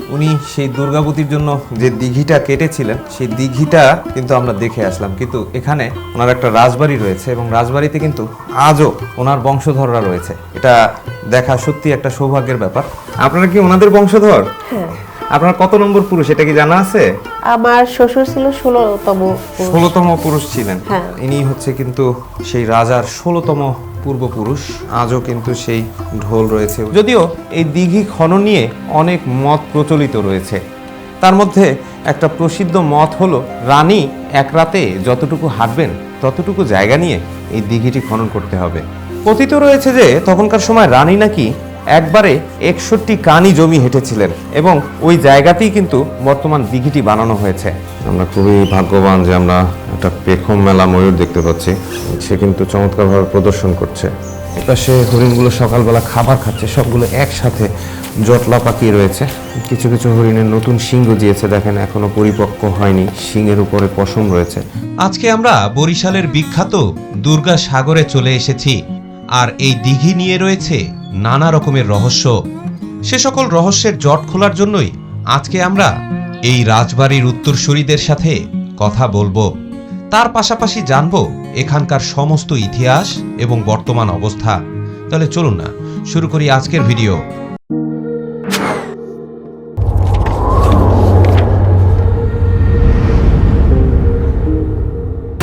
উনি সেই দুর্গাবতীর জন্য যে দিঘিটা কেটেছিলেন সেই দিঘিটা কিন্তু আমরা দেখে আসলাম। কিন্তু এখানে ওনার একটা রাজবাড়ি রয়েছে এবং রাজবাড়িতে কিন্তু আজও ওনার বংশধররা রয়েছে। এটা দেখা সত্যি একটা সৌভাগ্যের ব্যাপার। আপনারা কি ওনাদের বংশধর? হ্যাঁ। আপনার কত নম্বর পুরুষ এটা কি জানা আছে? আমার শ্বশুর ছিল ষোলোতম পুরুষ। ষোলোতম পুরুষ ছিলেন। হ্যাঁ। ইনি হচ্ছে কিন্তু সেই রাজার ষোলোতম পূর্বপুরুষ, আজও কিন্তু সেই ঢোল রয়েছে। যদিও এই দিঘি খনন নিয়ে অনেক মত প্রচলিত রয়েছে। তার মধ্যে একটা প্রসিদ্ধ মত হলো, রানী এক রাতে যতটুকু হাঁটবেন, ততটুকু জায়গা নিয়ে এই দিঘিটি খনন করতে হবে। কথিত রয়েছে যে তখনকার সময় রানী নাকি একবারে একষট্টি কানি জমি হেঁটেছিলেন এবং ওই জায়গাতেই কিন্তু বর্তমান দিঘিটি বানানো হয়েছে। আমরা খুবই ভাগ্যবান যে আমরা একটা পেখম মেলা ময়ূর দেখতে পাচ্ছি। সে কিন্তু চমৎকারভাবে প্রদর্শন করছে। এপাশে হরিণগুলো সকালবেলা খাবার খাচ্ছে সবগুলো একসাথে জটলা পাকিয়ে রয়েছে। কিছু কিছু হরিণের নতুন শিং গজিয়েছে দেখেন এখনও পরিপক্ক হয়নি শিংয়ের উপরে পশম রয়েছে। আজকে আমরা বরিশালের বিখ্যাত দুর্গা সাগরে চলে এসেছি আর এই দিঘি নিয়ে রয়েছে নানা রকমের রহস্য। সে সকল রহস্যের জট খোলার জন্যই আজকে আমরা এই রাজবাড়ির উত্তরসূরিদের সাথে কথা বলব। তার পাশাপাশি জানব এখানকার সমস্ত ইতিহাস এবং বর্তমান অবস্থা। তাহলে চলুন না, শুরু করি আজকের ভিডিও।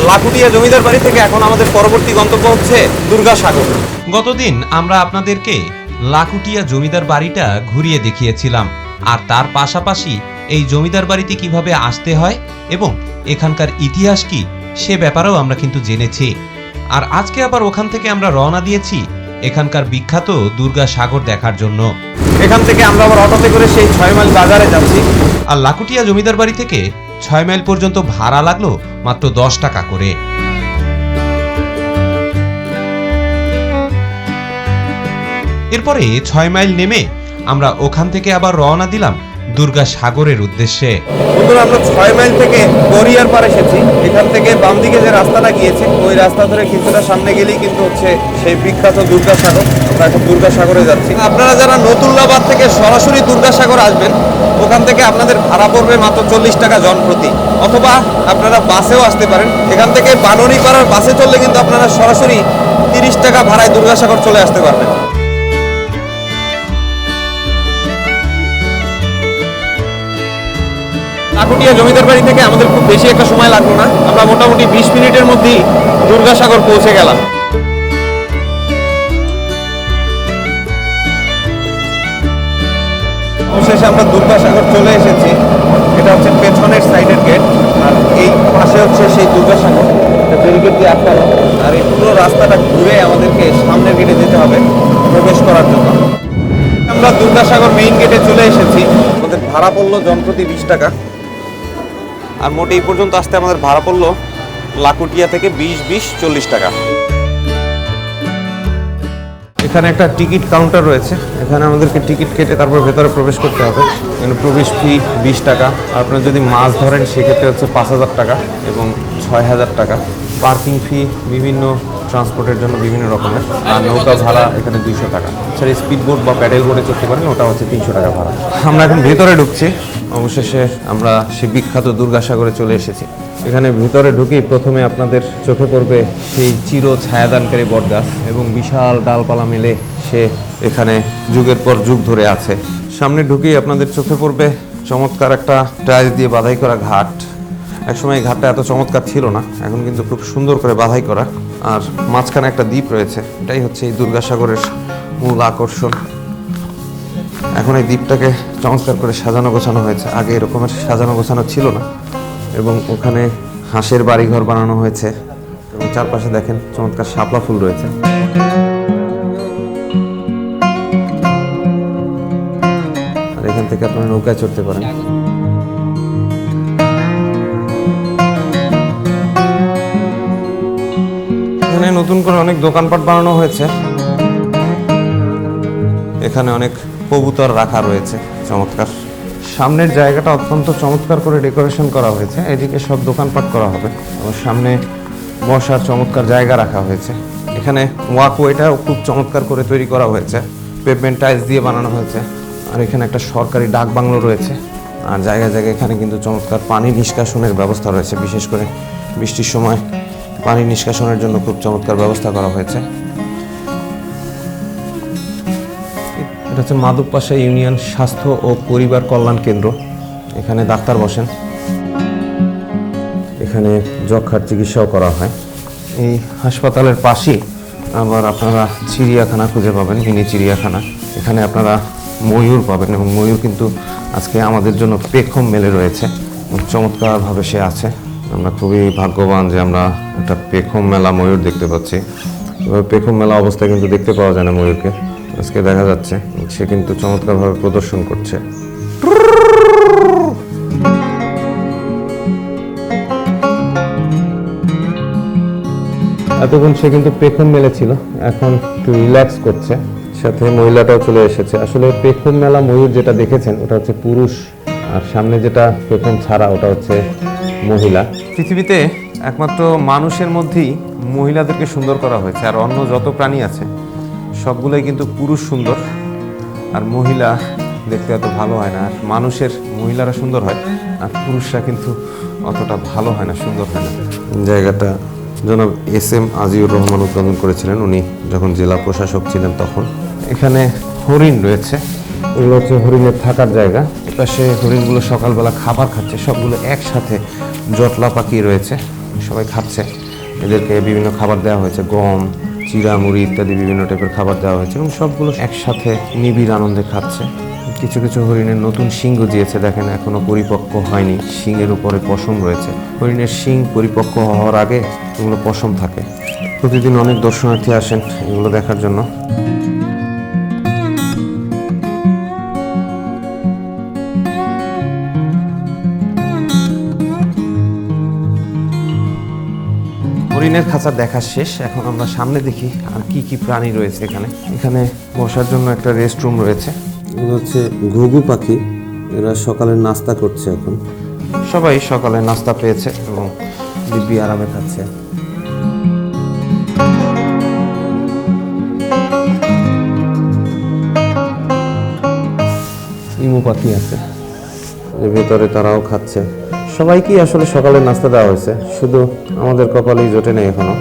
লাখুটিয়া জমিদার বাড়ি থেকে এখন আমাদের পরবর্তী গন্তব্য হচ্ছে দুর্গাসাগর। গতদিন আমরা আপনাদেরকে লাকুটিয়া জমিদার বাড়িটা ঘুরিয়ে দেখিয়েছিলাম। আর তার পাশাপাশি এই জমিদার বাড়িতে কীভাবে আসতে হয় এবং এখানকার ইতিহাস কি সে ব্যাপারেও আমরা কিন্তু জেনেছি। আর আজকে আবার ওখান থেকে আমরা রওনা দিয়েছি এখানকার বিখ্যাত দুর্গা সাগর দেখার জন্য। এখান থেকে আমরা আবার অটোতে করে সেই ছয় মাইল বাজারে যাচ্ছি। আর লাকুটিয়া জমিদার বাড়ি থেকে ছয় মাইল পর্যন্ত ভাড়া লাগল মাত্র দশ টাকা করে। এরপরে ছয় মাইল নেমে আমরা ওখান থেকে আবার রওনা দিলাম দুর্গা সাগরের উদ্দেশ্যে। আমরা ছয় মাইল থেকে গড়িয়ার পার এসেছি। এখান থেকে বাম দিকে যে রাস্তাটা গিয়েছে, ওই রাস্তা ধরে কিছুটা সামনে গেলেই কিন্তু হচ্ছে সেই বিখ্যাত দুর্গাসাগর আমরা এখন দুর্গাসাগরে যাচ্ছি। আপনারা যারা নতুল্লাবাদ থেকে সরাসরি দুর্গাসাগর আসবেন, ওখান থেকে আপনাদের ভাড়া পড়বে মাত্র চল্লিশ টাকা জন প্রতি। অথবা আপনারা বাসেও আসতে পারেন। এখান থেকে বানরি পাড়ার বাসে চললে কিন্তু আপনারা সরাসরি তিরিশ টাকা ভাড়ায় দুর্গাসাগর চলে আসতে পারবেন। কাকুটিয়া জমিদার বাড়ি থেকে আমাদের খুব বেশি একটা সময় লাগল না। আমরা মোটামুটি বিশ মিনিটের মধ্যেই দুর্গাসাগর পৌঁছে গেলাম। অবশেষে আমরা দুর্গাসাগর চলে এসেছি। এটা হচ্ছে পেছনের সাইডের গেট। আর এই পাশে হচ্ছে সেই দুর্গাসাগর। ব্যারিকেড দিয়ে আটকানো আর এই পুরো রাস্তাটা ঘুরে আমাদেরকে সামনের গেটে যেতে হবে প্রবেশ করার জন্য। আমরা দুর্গাসাগর মেইন গেটে চলে এসেছি। আমাদের ভাড়া পড়ল জনপ্রতি বিশ টাকা। আর মোট এই পর্যন্ত আসতে আমাদের ভাড়া পড়ল লাকুটিয়া থেকে বিশ বিশ, চল্লিশ টাকা। এখানে একটা টিকিট কাউন্টার রয়েছে। এখানে আমাদেরকে টিকিট কেটে তারপর ভেতরে প্রবেশ করতে হবে। এখানে প্রবেশ ফি বিশ টাকা। আপনার যদি মাছ ধরেন, সেক্ষেত্রে হচ্ছে পাঁচ হাজার টাকা এবং ছয় হাজার টাকা। পার্কিং ফি বিভিন্ন ট্রান্সপোর্টের জন্য বিভিন্ন রকমের। আর নৌকা ভাড়া এখানে দুইশো টাকা। এছাড়া স্পিড বোট বা প্যাডেল বোটে চড়তে পারেন, ওটা হচ্ছে তিনশো টাকা ভাড়া। আমরা এখন ভেতরে ঢুকছি। অবশেষে আমরা সে বিখ্যাত দুর্গাসাগরে চলে এসেছি। এখানে ভিতরে ঢুকেই প্রথমে আপনাদের চোখে পড়বে সেই চির ছায়াদানকারী বটগাছ এবং বিশাল ডালপালা মেলে সে এখানে যুগের পর যুগ ধরে আছে। সামনে ঢুকেই আপনাদের চোখে পড়বে চমৎকার একটা টাইলস দিয়ে বাধাই করা ঘাট। একসময় ঘাটটা এত চমৎকার ছিল না, এখন কিন্তু খুব সুন্দর করে বাধাই করা। আর মাঝখানে একটা দ্বীপ রয়েছে, এটাই হচ্ছে এই দুর্গাসাগরের মূল আকর্ষণ। এখন এই দ্বীপটাকে চমৎকার করে সাজানো গোছানো হয়েছে। আগে এরকমের সাজানো গোছানো ছিল না, এবং ওখানে হাঁসের বাড়িঘর বানানো হয়েছে। এবং চারপাশে দেখেন চমৎকার শাপলা ফুল রয়েছে। আর এখান থেকে আপনারা নৌকায় চড়তে পারেন। এখানে নতুন করে অনেক দোকানপাট বানানো হয়েছে। এখানে অনেক কবুতর রাখা রয়েছে, চমৎকার। সামনের জায়গাটা অত্যন্ত চমৎকার করে ডেকোরেশন করা হয়েছে। এদিকে সব দোকানপাট করা হবে এবং সামনে বসার চমৎকার জায়গা রাখা হয়েছে। এখানে ওয়াকওয়েটাও খুব চমৎকার করে তৈরি করা হয়েছে। পেভমেন্ট টাইলস দিয়ে বানানো হয়েছে। আর এখানে একটা সরকারি ডাক বাংলো রয়েছে। আর জায়গায় জায়গায় এখানে কিন্তু চমৎকার পানি নিষ্কাশনের ব্যবস্থা রয়েছে। বিশেষ করে বৃষ্টির সময় পানি নিষ্কাশনের জন্য খুব চমৎকার ব্যবস্থা করা হয়েছে। এটা হচ্ছে মাধবপাশা ইউনিয়ন স্বাস্থ্য ও পরিবার কল্যাণ কেন্দ্র। এখানে ডাক্তার বসেন। এখানে যক্ষার চিকিৎসাও করা হয়। এই হাসপাতালের পাশেই আবার আপনারা চিড়িয়াখানা খুঁজে পাবেন, মিনি চিড়িয়াখানা। এখানে আপনারা ময়ূর পাবেন এবং ময়ূর কিন্তু আজকে আমাদের জন্য পেখম মেলে রয়েছে। চমৎকারভাবে সে আছে। আমরা খুবই ভাগ্যবান যে আমরা একটা পেখম মেলা ময়ূর দেখতে পাচ্ছি। এবার পেখম মেলা অবস্থায় কিন্তু দেখতে পাওয়া যায় না ময়ূরকে। আজকে দেখা যাচ্ছে, সে কিন্তু চমৎকারভাবে প্রদর্শন করছে। এতক্ষণ সে কিন্তু পেখম মেলেছিল এখন একটু রিল্যাক্স করছে। সাথে মহিলাটাও চলে এসেছে। আসলে পেখম মেলা ময়ূর যেটা দেখেছেন, ওটা হচ্ছে পুরুষ। আর সামনে যেটা পেখম ছাড়া ওটা হচ্ছে মহিলা। পৃথিবীতে একমাত্র মানুষের মধ্যেই মহিলাদেরকে সুন্দর করা হয়েছে আর অন্য যত প্রাণী আছে সবগুলোই কিন্তু পুরুষ সুন্দর। আর মহিলা দেখতে এত ভালো হয় না আর মানুষের মহিলারা সুন্দর হয় আর পুরুষরা কিন্তু অতটা ভালো হয় না সুন্দর হয় না। জায়গাটা জনাব এস এম আজিউর রহমান উদ্বোধন করেছিলেন। উনি যখন জেলা প্রশাসক ছিলেন তখন। এখানে হরিণ রয়েছে এগুলো হচ্ছে হরিণের থাকার জায়গা। এপাশে হরিণগুলো সকালবেলা খাবার খাচ্ছে, সবগুলো একসাথে জটলা পাকিয়ে রয়েছে, সবাই খাচ্ছে। এদেরকে বিভিন্ন খাবার দেওয়া হয়েছে, গম চিড়া মুড়ি ইত্যাদি বিভিন্ন টাইপের খাবার দেওয়া হয়েছে এবং সবগুলো একসাথে নিবিড় আনন্দে খাচ্ছে। কিছু কিছু হরিণের নতুন শিং গজিয়েছে দেখেন এখনও পরিপক্ক হয়নি শিংয়ের উপরে পশম রয়েছে। হরিণের শিং পরিপক্ক হওয়ার আগে এগুলো পশম থাকে। প্রতিদিন অনেক দর্শনার্থী আসেন এগুলো দেখার জন্য। হরিণের খাঁচা দেখা শেষ। এখন আমরা সামনে দেখি আর কি কি প্রাণী রয়েছে এখানে। এখানে বসার জন্য একটা রেস্ট রুম রয়েছে। এগুলো হচ্ছে ঘুঘু পাখি। এরা সকালের নাস্তা করছে এখন। সবাই সকালে নাস্তা পেয়েছে এবং দিব্যি আরামে খাচ্ছে। ইমু পাখি আছে। এর ভেতরে তারাও খাচ্ছে। সবাইকেই আসলে সকালে নাস্তা দেওয়া হয়েছে। শুধু আমাদের কপালেই জোটে নেই এখনও।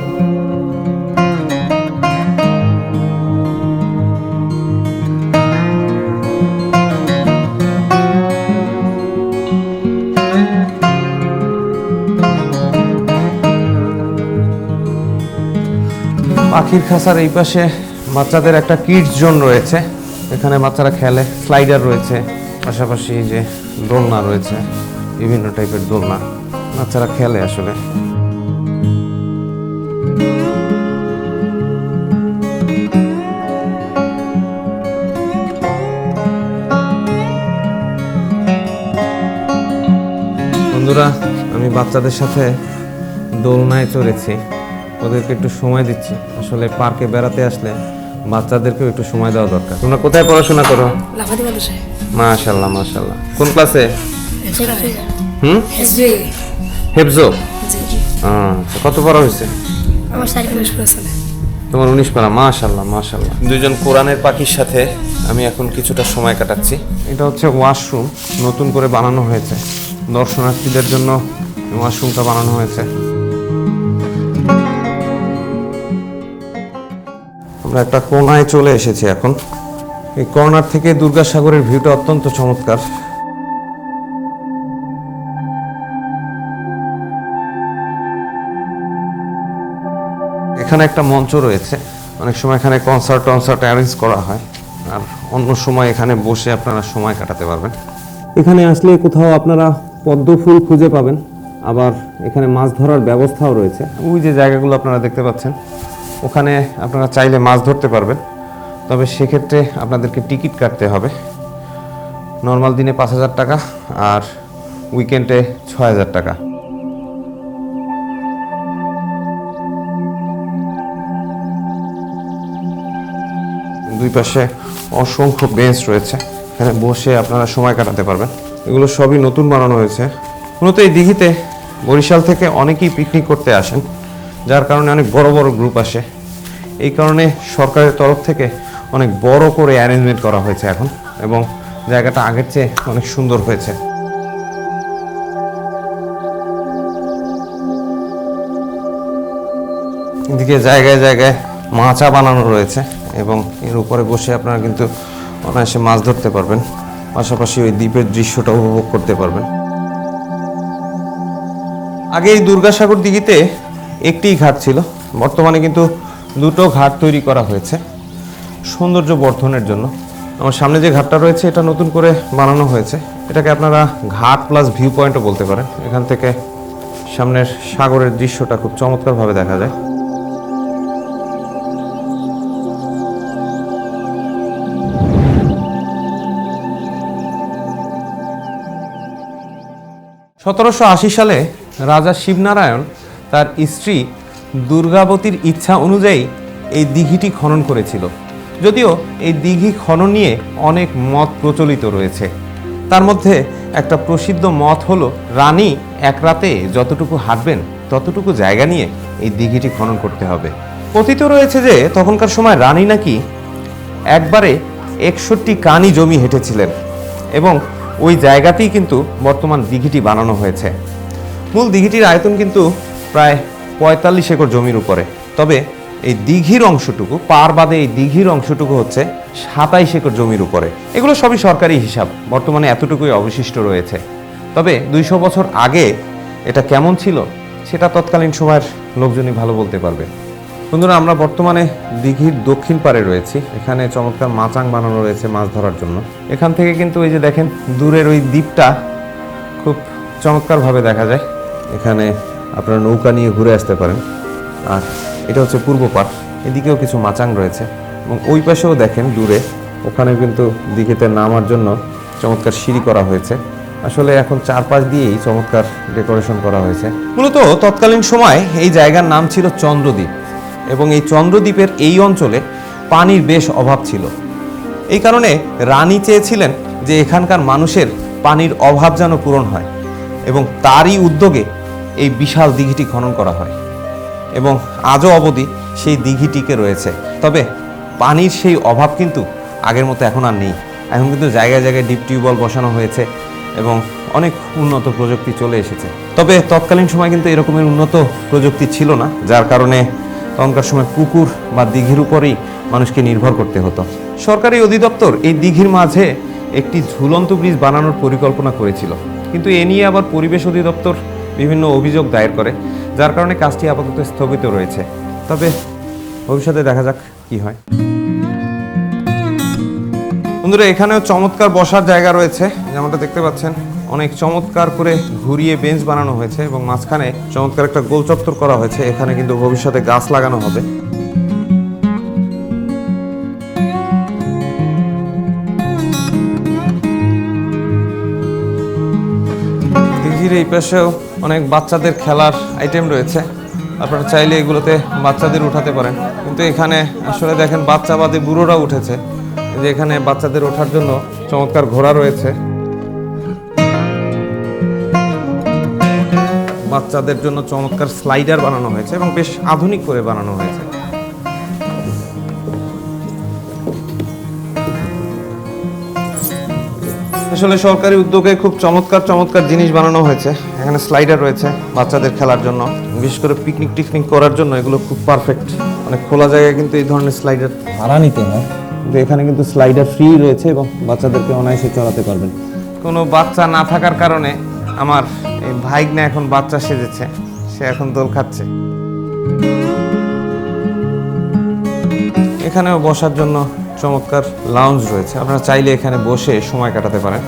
পাখির খাঁচার এই পাশে বাচ্চাদের একটা কিডস জোন রয়েছে। এখানে বাচ্চারা খেলে স্লাইডার রয়েছে। পাশাপাশি যে দোলনা রয়েছে। বিভিন্ন টাইপের দোলনা। বাচ্চারা খেলে আসলে। বন্ধুরা আমি বাচ্চাদের সাথে দোলনায় চড়েছি। ওদেরকে একটু সময় দিচ্ছি। আসলে পার্কে বেড়াতে আসলে বাচ্চাদেরকেও একটু সময় দেওয়া দরকার। তোমরা কোথায় পড়াশোনা করো? মাশাল্লাহ মাশাল্লাহ কোন ক্লাসে? হুম হেফজো আচ্ছা কত পড়া হয়েছে? আমার বেশ পড়েছে তোমার উনিশ পারা মাশাল্লাহ মাশাল্লাহ দুইজন কোরআনের পাখির সাথে আমি এখন কিছুটা সময় কাটাচ্ছি। এটা হচ্ছে ওয়াশরুম নতুন করে বানানো হয়েছে। দর্শনার্থীদের জন্য ওয়াশরুমটা বানানো হয়েছে। আমরা একটা কোনায় চলে এসেছি এখন। এই কর্নার থেকে দুর্গাসাগরের ভিউটা অত্যন্ত চমৎকার। এখানে একটা মঞ্চ রয়েছে। অনেক সময় এখানে কনসার্ট টনসার্ট অ্যারেঞ্জ করা হয়। আর অন্য সময় এখানে বসে আপনারা সময় কাটাতে পারবেন। এখানে আসলে কোথাও আপনারা পদ্ম ফুল খুঁজে পাবেন। আবার এখানে মাছ ধরার ব্যবস্থাও রয়েছে। ওই যে জায়গাগুলো আপনারা দেখতে পাচ্ছেন, ওখানে আপনারা চাইলে মাছ ধরতে পারবেন। তবে সেক্ষেত্রে আপনাদেরকে টিকিট কাটতে হবে। নর্মাল দিনে পাঁচ হাজার টাকা আর উইকেন্ডে ছয় হাজার টাকা। দুই পাশে অসংখ্য বেঞ্চ রয়েছে। এখানে বসে আপনারা সময় কাটাতে পারবেন। এগুলো সবই নতুন বানানো হয়েছে। মূলত এই দিঘিতে বরিশাল থেকে অনেকেই পিকনিক করতে আসেন, যার কারণে অনেক বড় বড় গ্রুপ আসে। এই কারণে সরকারের তরফ থেকে অনেক বড় করে অ্যারেঞ্জমেন্ট করা হয়েছে এখন, এবং জায়গাটা আগের চেয়ে অনেক সুন্দর হয়েছে। এদিকে জায়গায় জায়গায় মাচা বানানো রয়েছে। এবং এর উপরে বসে আপনারা কিন্তু অনায়াসে মাছ ধরতে পারবেন। পাশাপাশি ওই দ্বীপের দৃশ্যটা উপভোগ করতে পারবেন। আগে এই দুর্গাসাগর দিঘিতে একটিই ঘাট ছিল। বর্তমানে কিন্তু দুটো ঘাট তৈরি করা হয়েছে সৌন্দর্য বর্ধনের জন্য। আমার সামনে যে ঘাটটা রয়েছে, এটা নতুন করে বানানো হয়েছে। এটাকে আপনারা ঘাট প্লাস ভিউ পয়েন্টও বলতে পারেন। এখান থেকে সামনের সাগরের দৃশ্যটা খুব চমৎকারভাবে দেখা যায়। সতেরোশো আশি সালে রাজা শিবনারায়ণ তার স্ত্রী দুর্গাবতীর ইচ্ছা অনুযায়ী এই দিঘিটি খনন করেছিল। যদিও এই দিঘি খনন নিয়ে অনেক মত প্রচলিত রয়েছে। তার মধ্যে একটা প্রসিদ্ধ মত হলো, রানী এক রাতে যতটুকু হাঁটবেন, ততটুকু জায়গা নিয়ে এই দিঘিটি খনন করতে হবে। কথিত রয়েছে যে, তখনকার সময় রানী নাকি একবারে একষট্টি কানি জমি হেঁটেছিলেন এবং ওই জায়গাতেই কিন্তু বর্তমান দিঘিটি বানানো হয়েছে। মূল দিঘিটির আয়তন কিন্তু প্রায় পঁয়তাল্লিশ একর জমির উপরে। তবে এই দিঘির অংশটুকু, পার বাদে এই দিঘির অংশটুকু হচ্ছে সাতাইশ একর জমির উপরে। এগুলো সবই সরকারি হিসাব, বর্তমানে এতটুকুই অবশিষ্ট রয়েছে। তবে দুইশো বছর আগে এটা কেমন ছিল, সেটা তৎকালীন সময়ের লোকজনই ভালো বলতে পারবে। বন্ধুরা, আমরা বর্তমানে দিঘির দক্ষিণ পারে রয়েছি। এখানে চমৎকার মাচাং বানানো রয়েছে মাছ ধরার জন্য। এখান থেকে কিন্তু ওই যে দেখেন, দূরের ওই দ্বীপটা খুব চমৎকারভাবে দেখা যায়। এখানে আপনারা নৌকা নিয়ে ঘুরে আসতে পারেন। আর এটা হচ্ছে পূর্ব পাড়। এদিকেও কিছু মাচাং রয়েছে। এবং ওই পাশেও দেখেন, দূরে ওখানে কিন্তু দিঘিতে নামার জন্য চমৎকার সিঁড়ি করা হয়েছে। আসলে এখন চারপাশ দিয়েই চমৎকার ডেকোরেশন করা হয়েছে। মূলত তৎকালীন সময় এই জায়গার নাম ছিল চন্দ্রদ্বীপ। এবং এই চন্দ্রদ্বীপের এই অঞ্চলে পানির বেশ অভাব ছিল। এই কারণে রানী চেয়েছিলেন যে এখানকার মানুষের পানির অভাব যেন পূরণ হয় এবং তারই উদ্যোগে এই বিশাল দিঘিটি খনন করা হয় এবং আজও অবধি সেই দিঘিটিকে রয়েছে। তবে পানির সেই অভাব কিন্তু আগের মতো এখন আর নেই। এখন কিন্তু জায়গায় জায়গায় ডিপ টিউবওয়েল বসানো হয়েছে এবং অনেক উন্নত প্রযুক্তি চলে এসেছে। তবে তৎকালীন সময় কিন্তু এরকমের উন্নত প্রযুক্তি ছিল না, যার কারণে তখনকার সময় পুকুর বা দিঘির উপরেই মানুষকে নির্ভর করতে হতো। সরকারি অধিদপ্তর এই দিঘির মাঝে একটি ঝুলন্ত ব্রিজ বানানোর পরিকল্পনা করেছিল। কিন্তু এ নিয়ে আবার পরিবেশ অধিদপ্তর বিভিন্ন অভিযোগ দায়ের করে, যার কারণে কাজটি আপাতত স্থগিত রয়েছে। তবে ভবিষ্যতে দেখা যাক কি হয়। বন্ধুরা, এখানেও চমৎকার বসার জায়গা রয়েছে, যেমনটা দেখতে পাচ্ছেন। অনেক চমৎকার করে ঘুরিয়ে বেঞ্চ বানানো হয়েছে এবং মাঝখানে চমৎকার একটা গোল চত্বর করা হয়েছে। এখানে কিন্তু ভবিষ্যতে গাছ লাগানো হবে। দিঘির এই পাশেও অনেক বাচ্চাদের খেলার আইটেম রয়েছে। আপনারা চাইলে এগুলোতে বাচ্চাদের উঠাতে পারেন। কিন্তু এখানে আসলে দেখেন বাচ্চা বাদে বুড়োরা উঠেছে যে এখানে বাচ্চাদের ওঠার জন্য চমৎকার ঘোড়া রয়েছে। বাচ্চাদের জন্য চমৎকার স্লাইডার বানানো হয়েছে এবং বেশ আধুনিক করে বানানো হয়েছে। আসলে সরকারি উদ্যোগে খুব চমৎকার চমৎকার জিনিস বানানো হয়েছে। এখানে স্লাইডার রয়েছে বাচ্চাদের খেলার জন্য। বিশেষ করে পিকনিক টিকনিক করার জন্য এগুলো খুব পারফেক্ট মানে খোলা জায়গায় কিন্তু এই ধরনের স্লাইডার ভাড়া নিতে হয়। কিন্তু এখানে কিন্তু স্লাইডার ফ্রি রয়েছে এবং বাচ্চাদেরকে অনায়াসে চালাতে পারবেন। কোনো বাচ্চা না থাকার কারণে আমার এই ভাইক না এখন বাচ্চা সেজেছে। সে এখন দোল খাচ্ছে। এখানেও বসার জন্য চমৎকার লাউঞ্জ রয়েছে। আপনারা চাইলে এখানে বসে সময় কাটাতে পারেন।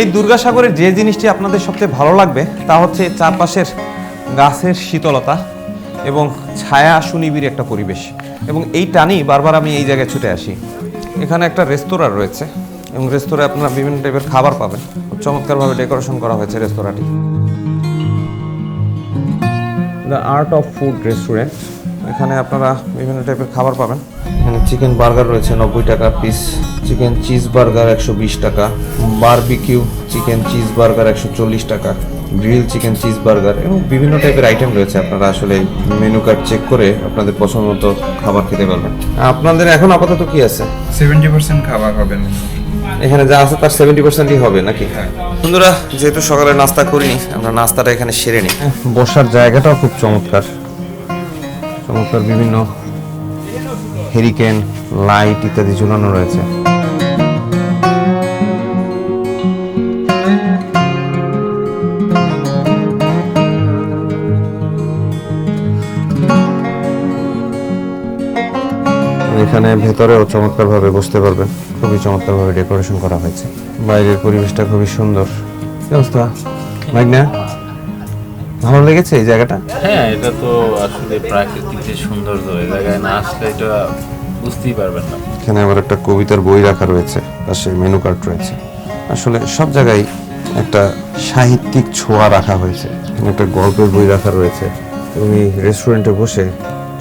এই দুর্গাসাগরের যে জিনিসটি আপনাদের সবচেয়ে ভালো লাগবে, তা হচ্ছে চারপাশের গাছের শীতলতা এবং ছায়া সুনিবিড় একটা পরিবেশ। এবং এই টানি বারবার আমি এই জায়গায় ছুটে আসি। এখানে একটা রেস্তোরাঁ রয়েছে। এবং রেস্তোরাঁ আপনারা বিভিন্ন টাইপের খাবার পাবেন। খুব চমৎকারভাবে ডেকোরেশন করা হয়েছে রেস্তোরাঁটি। The art of food restaurant. এখানে আপনারা বিভিন্ন টাইপের খাবার পাবেন। এখানে চিকেন বার্গার রয়েছে নব্বই টাকা পিস। চিকেন চিজ বার্গার একশো বিশ টাকা। বারবিকিউ চিকেন চিজ বার্গার একশো চল্লিশ টাকা। গ্রিল চিকেন চিজ বার্গার এবং বিভিন্ন টাইপের আইটেম রয়েছে। আপনারা আসলে মেনু কার্ড চেক করে আপনাদের পছন্দ মতো খাবার খেতে পারবেন। আপনাদের এখন আপাতত কি আছে? সেভেন্টি পার্সেন্ট খাবার হবে এখানে যা আছে তার সেভেন্টি পার্সেন্টই হবে নাকি? বন্ধুরা যেহেতু সকালে নাস্তা করিনি আমরা নাস্তাটা এখানে সেরে নিই। বসার জায়গাটাও খুব চমৎকার। চমৎকার বিভিন্ন হেরিকেন লাইট ইত্যাদি ঝুলানো রয়েছে। এখানে ভেতরেও চমৎকারভাবে বসতে পারবেন। খুবই চমৎকারভাবে ডেকোরেশন করা হয়েছে। বাইরের পরিবেশটা খুবই সুন্দর। অবস্থা? মাইগনা ভালো লেগেছে এই জায়গাটা? হ্যাঁ এটা তো আসলে প্রাকৃতিক যে সৌন্দর্য এই জায়গায় না আসলে এটা বুঝতেই পারবেন না। এখানে আবার একটা কবিতার বই রাখা রয়েছে পাশে মেনু কার্ড রয়েছে। আসলে সব জায়গায় একটা সাহিত্যিক ছোঁয়া রাখা হয়েছে। একটা গল্পের বই রাখা রয়েছে। এবং এই রেস্টুরেন্টে বসে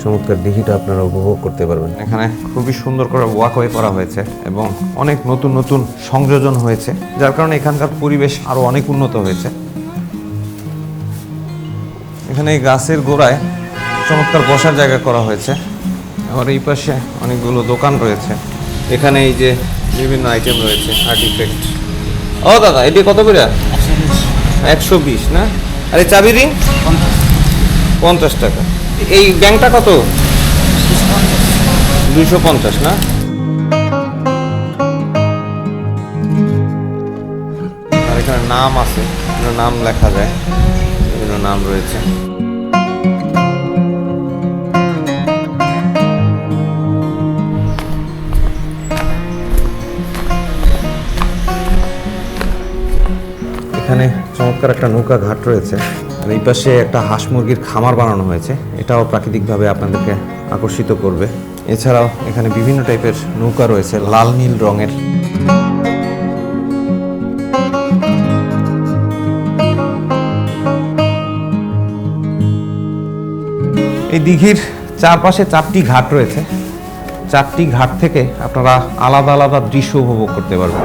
চমৎকার দিঘিটা আপনারা উপভোগ করতে পারবেন। এখানে খুবই সুন্দর করে ওয়াকওয়ে করা হয়েছে এবং অনেক নতুন নতুন সংযোজন হয়েছে, যার কারণে এখানকার পরিবেশ আরও অনেক উন্নত হয়েছে। এখানে এই গাছের গোড়ায় চমৎকার বসার জায়গা করা হয়েছে। আবার এই পাশে অনেকগুলো দোকান রয়েছে। এখানে এই যে বিভিন্ন আইটেম রয়েছে আর্টিফেক্ট ও দাদা এটি কত করে? একশো বিশ। না? আরে চাবি রিং পঞ্চাশ টাকা। এই ব্যাংকটা কত? দুইশো পঞ্চাশ, না? আর এখানে নাম আছে নাম লেখা যায় বিভিন্ন নাম রয়েছে। এখানে চমৎকার একটা নৌকা ঘাট রয়েছে, আর এই পাশে একটা হাঁস মুরগির খামার বানানো হয়েছে। এটাও প্রাকৃতিকভাবে আপনাদেরকে আকর্ষিত করবে। এছাড়াও এখানে বিভিন্ন টাইপের নৌকা রয়েছে, লাল নীল রঙের। এই দিঘির চারপাশে চারটি ঘাট রয়েছে। চারটি ঘাট থেকে আপনারা আলাদা আলাদা দৃশ্য উপভোগ করতে পারবেন।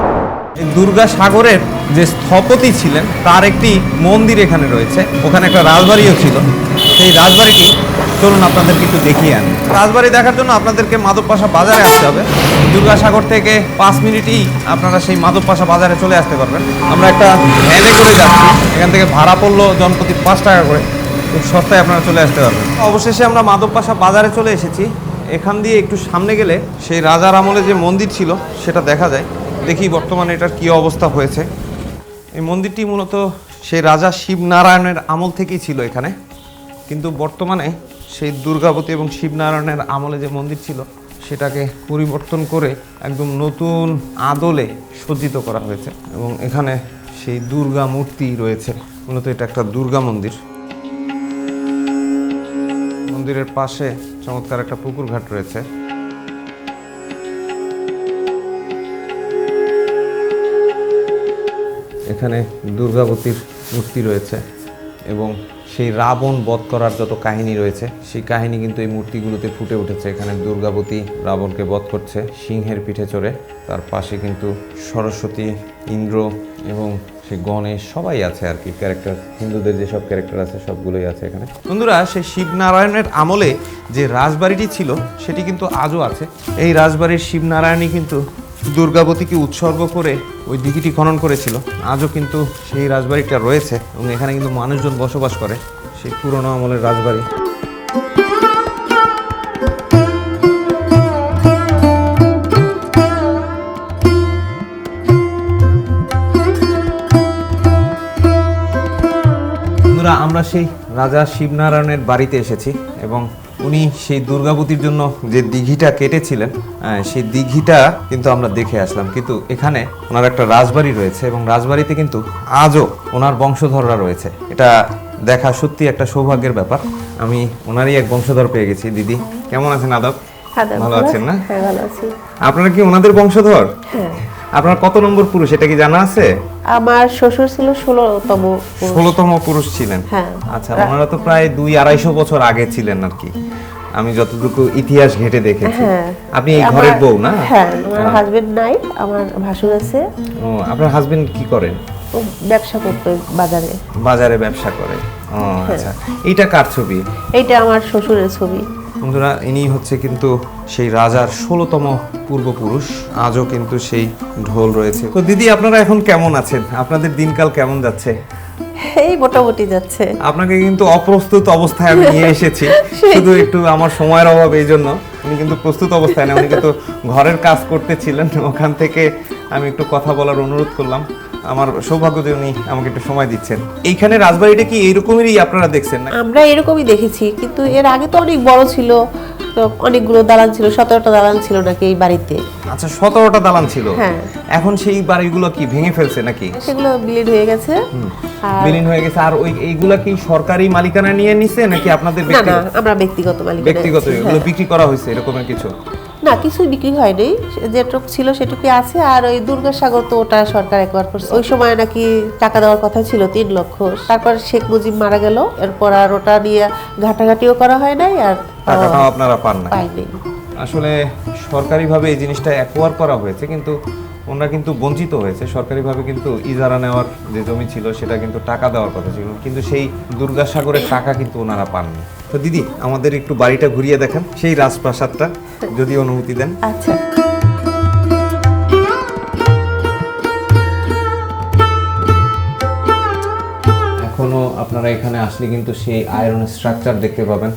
দুর্গা সাগরের যে স্থপতি ছিলেন, তার একটি মন্দির এখানে রয়েছে। ওখানে একটা রাজবাড়িও ছিল। সেই রাজবাড়িটি চলুন আপনাদেরকে একটু দেখিয়ে আনি। রাজবাড়ি দেখার জন্য আপনাদেরকে মাধবপাশা বাজারে আসতে হবে। দুর্গাসাগর থেকে পাঁচ মিনিটই আপনারা সেই মাধবপাশা বাজারে চলে আসতে পারবেন। আমরা একটা ভ্যানে করে যাচ্ছি। এখান থেকে ভাড়া পড়ল জনপ্রতি পাঁচ টাকা করে। খুব সস্তায় আপনারা চলে আসতে পারবেন। অবশেষে আমরা মাধবপাশা বাজারে চলে এসেছি। এখান দিয়ে একটু সামনে গেলে সেই রাজার আমলে যে মন্দির ছিল, সেটা দেখা যায়। দেখি বর্তমানে এটার কী অবস্থা হয়েছে। এই মন্দিরটি মূলত সেই রাজা শিবনারায়ণের আমল থেকেই ছিল এখানে। কিন্তু বর্তমানে সেই দুর্গাবতী এবং শিবনারায়ণের আমলে যে মন্দির ছিল, সেটাকে পরিবর্তন করে একদম নতুন আদলে সজ্জিত করা হয়েছে এবং এখানে সেই দুর্গা মূর্তি রয়েছে। মূলত এটা একটা দুর্গা মন্দির। মন্দিরের পাশে চমৎকার একটা পুকুর ঘাট রয়েছে। এখানে দুর্গাবতীর মূর্তি রয়েছে এবং সেই রাবণ বধ করার যত কাহিনী রয়েছে, সেই কাহিনী কিন্তু এই মূর্তিগুলোতে ফুটে উঠেছে। এখানে দুর্গাবতী রাবণকে বধ করছে, সিংহের পিঠে চড়ে। তার পাশে কিন্তু সরস্বতী, ইন্দ্র এবং সেই গণেশ সবাই আছে আর কি। ক্যারেক্টার হিন্দুদের যেসব ক্যারেক্টার আছে, সবগুলোই আছে এখানে। বন্ধুরা, সেই শিবনারায়ণের আমলে যে রাজবাড়িটি ছিল, সেটি কিন্তু আজও আছে। এই রাজবাড়ির শিবনারায়ণই কিন্তু দুর্গাবতীকে উৎসর্গ করে ওই দিঘিটি খনন করেছিল। আজও কিন্তু সেই রাজবাড়িটা রয়েছে এবং এখানে কিন্তু মানুষজন বসবাস করে সেই পুরনো আমলের রাজবাড়ি। আমরা সেই রাজা শিবনারায়ণের বাড়িতে এসেছি এবং উনি সেই দুর্গাবতীর জন্য যে দিঘিটা কেটেছিলেন সেই দিঘিটা কিন্তু আমরা দেখে আসলাম। কিন্তু এখানে ওনার একটা রাজবাড়ি রয়েছে এবং রাজবাড়িতে কিন্তু আজও ওনার বংশধররা রয়েছে। এটা দেখা সত্যি একটা সৌভাগ্যের ব্যাপার। আমি ওনারই এক বংশধর পেয়ে গেছি। দিদি কেমন আছেন আদব? ভালো? আছেন না? হ্যাঁ ভালো আছি। আপনারা কি ওনাদের বংশধর? হ্যাঁ। আপনার কত নম্বর পুরুষ? এটা কি জানা আছে? আমার শ্বশুর ছিল ষোলোতম পুরুষ। ষোলোতম পুরুষ ছিলেন? হ্যাঁ। আচ্ছা ওনারা তো প্রায় দুই আড়াইশো বছর আগে ছিলেন আর কি। আমি যতটুকু ইতিহাস ঘেটে দেখেছি। হ্যাঁ। আপনি এই ঘরের বউ না? হ্যাঁ আমার হাজবেন্ড নাই আমার ভাসুর আছে। ও আপনার হাজবেন্ড কি করেন? ব্যবসা করতো বাজারে। বাজারে ব্যবসা করে। ও আচ্ছা। এইটা কার ছবি? এইটা আমার শ্বশুরের ছবি। বন্ধুরা ইনি হচ্ছে কিন্তু সেই রাজার ষোলোতম পূর্বপুরুষ। আজও কিন্তু সেই ঢোল রয়েছে। তো দিদি আপনারা এখন কেমন আছেন? আপনাদের দিনকাল কেমন যাচ্ছে? এই মোটামুটি যাচ্ছে। আপনাকে কিন্তু অপ্রস্তুত অবস্থায় আমি নিয়ে এসেছি। শুধু একটু আমার সময়ের অভাব এই জন্য। উনি কিন্তু প্রস্তুত অবস্থায় না উনি কিন্তু ঘরের কাজ করতেছিলেন। ওখান থেকে আমি একটু কথা বলার অনুরোধ করলাম। আমার সৌভাগ্য যে উনি আমাকে একটু সময় দিচ্ছেন। এইখানে রাজবাড়িটা কি এইরকমই আপনারা দেখছেন না আমরা এরকমই দেখেছি কিন্তু এর আগে তো অনেক বড় ছিল অনেকগুলো দালান ছিল সতেরোটা দালান ছিল নাকি এই বাড়িতে? আচ্ছা সতেরোটা দালান ছিল? হ্যাঁ। এখন সেই বাড়িগুলো কি ভেঙে ফেলছে নাকি? সেগুলো বিলিড হয়ে গেছে। বিলীন হয়ে গেছে আর ওই এইগুলা কি সরকারি মালিকানা নিয়ে নিছে নাকি আপনাদের না না ব্যক্তিগত? আমরা ব্যক্তিগত মালিক ব্যক্তিগত এগুলো বিক্রি করা হয়েছে এরকমের কিছু? না কিছুই বিক্রি হয়নি। যেটুকু ছিল সেটুকুই আছে আর ওই দুর্গাসাগর তো ওটা সরকার একবার করছে। ওই সময় নাকি টাকা দেওয়ার কথা ছিল তিন লক্ষ। তারপর শেখ মুজিব মারা গেল এরপর আর ওটা নিয়ে ঘাটাঘাটিও করা হয় নাই আর টাকাটাও আপনারা পান না পাইনি। আসলে সরকারিভাবে এই জিনিসটা অ্যাকোয়ার করা হয়েছে কিন্তু ওনারা কিন্তু বঞ্চিত হয়েছে। সরকারিভাবে কিন্তু ইজারা নেওয়ার যে জমি ছিল সেটা কিন্তু টাকা দেওয়ার কথা ছিল। কিন্তু সেই দুর্গাসাগরের টাকা কিন্তু ওনারা পাননি। তো দিদি আমাদের একটু বাড়িটা ঘুরিয়ে দেখেন সেই রাজপ্রাসাদটা যদি অনুমতি দেন। আচ্ছা। এখনও আপনারা এখানে আসলে কিন্তু সেই আয়রন স্ট্রাকচার দেখতে পাবেন।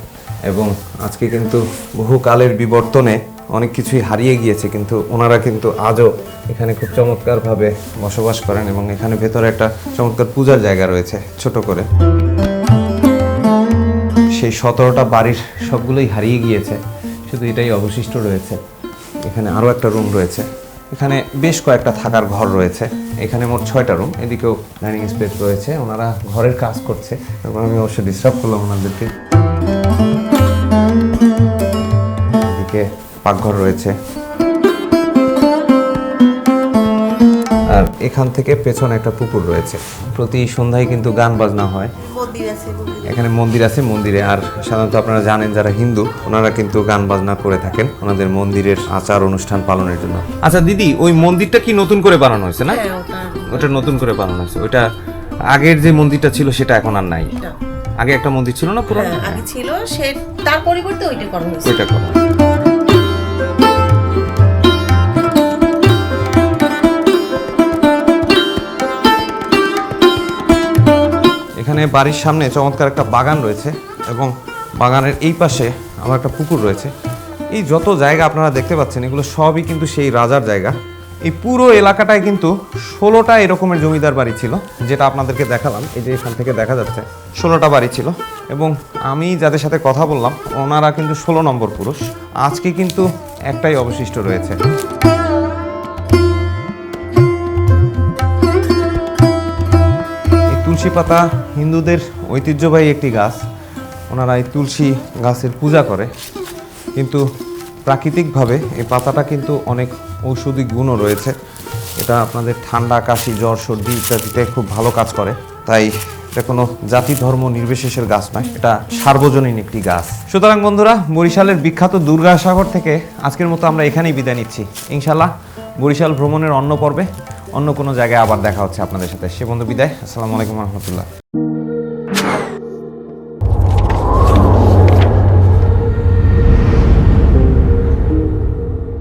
এবং আজকে কিন্তু বহুকালের বিবর্তনে অনেক কিছুই হারিয়ে গিয়েছে, কিন্তু ওনারা কিন্তু আজও এখানে খুব চমৎকারভাবে বসবাস করেন এবং এখানে ভেতরে একটা চমৎকার পূজার জায়গা রয়েছে, ছোট করে। সেই সতেরোটা বাড়ির সবগুলোই হারিয়ে গিয়েছে, শুধু এটাই অবশিষ্ট রয়েছে। এখানে আরও একটা রুম রয়েছে। এখানে বেশ কয়েকটা থাকার ঘর রয়েছে। এখানে মোট ছয়টা রুম, এদিকেও ডাইনিং স্পেস রয়েছে। ওনারা ঘরের কাজ করছে এবং আমি অবশ্য ডিস্টার্ব করলাম ওনাদেরকে। এদিকে পাকঘর রয়েছে। আর এখান থেকে পেছনে একটা পুকুর রয়েছে। প্রতি সন্ধ্যায় কিন্তু গান বাজনা হয়। এখানে মন্দির আছে মন্দিরে। আর সাধারণত আপনারা জানেন যারা হিন্দু ওনারা কিন্তু গান বাজনা করে থাকেন ওনাদের মন্দিরের আচার অনুষ্ঠান পালনের জন্য। আচ্ছা দিদি ওই মন্দিরটা কি নতুন করে বানানো হয়েছে না? হ্যাঁ ওটা ওটা নতুন করে বানানো হয়েছে। ওইটা আগের যে মন্দিরটা ছিল সেটা এখন আর নাই। আগে একটা মন্দির ছিল না পুরো হ্যাঁ, আগে ছিল সে তার পরিবর্তে ওইটা করা হয়েছে। ওইটা করা এখানে বাড়ির সামনে চমৎকার একটা বাগান রয়েছে এবং বাগানের এই পাশে আমার একটা পুকুর রয়েছে। এই যত জায়গা আপনারা দেখতে পাচ্ছেন, এগুলো সবই কিন্তু সেই রাজার জায়গা। এই পুরো এলাকাটায় কিন্তু ষোলোটা এরকমের জমিদার বাড়ি ছিল, যেটা আপনাদেরকে দেখালাম। এই যে এখান থেকে দেখা যাচ্ছে, ষোলোটা বাড়ি ছিল। এবং আমি যাদের সাথে কথা বললাম, ওনারা কিন্তু ষোলো নম্বর পুরুষ। আজকে কিন্তু একটাই অবশিষ্ট রয়েছে। তুলসী পাতা হিন্দুদের ঐতিহ্যবাহী একটি গাছ। ওনারা এই তুলসী গাছের পূজা করে। কিন্তু প্রাকৃতিকভাবে এই পাতাটা কিন্তু অনেক ঔষধি গুণও রয়েছে। এটা আপনাদের ঠান্ডা, কাশি, জ্বর, সর্দি ইত্যাদিতে খুব ভালো কাজ করে। তাই এটা কোনো জাতি ধর্ম নির্বিশেষের গাছ নয়, এটা সার্বজনীন একটি গাছ। সুতরাং বন্ধুরা, বরিশালের বিখ্যাত দুর্গাসাগর থেকে আজকের মতো আমরা এখানেই বিদায় নিচ্ছি। ইনশাল্লাহ বরিশাল ভ্রমণের অন্য পর্বে অন্য কোনো জায়গায় আবার দেখা হচ্ছে আপনাদের সাথে। সে বন্ধু বিদায়। আসসালামু আলাইকুম রহমতুল্লাহ।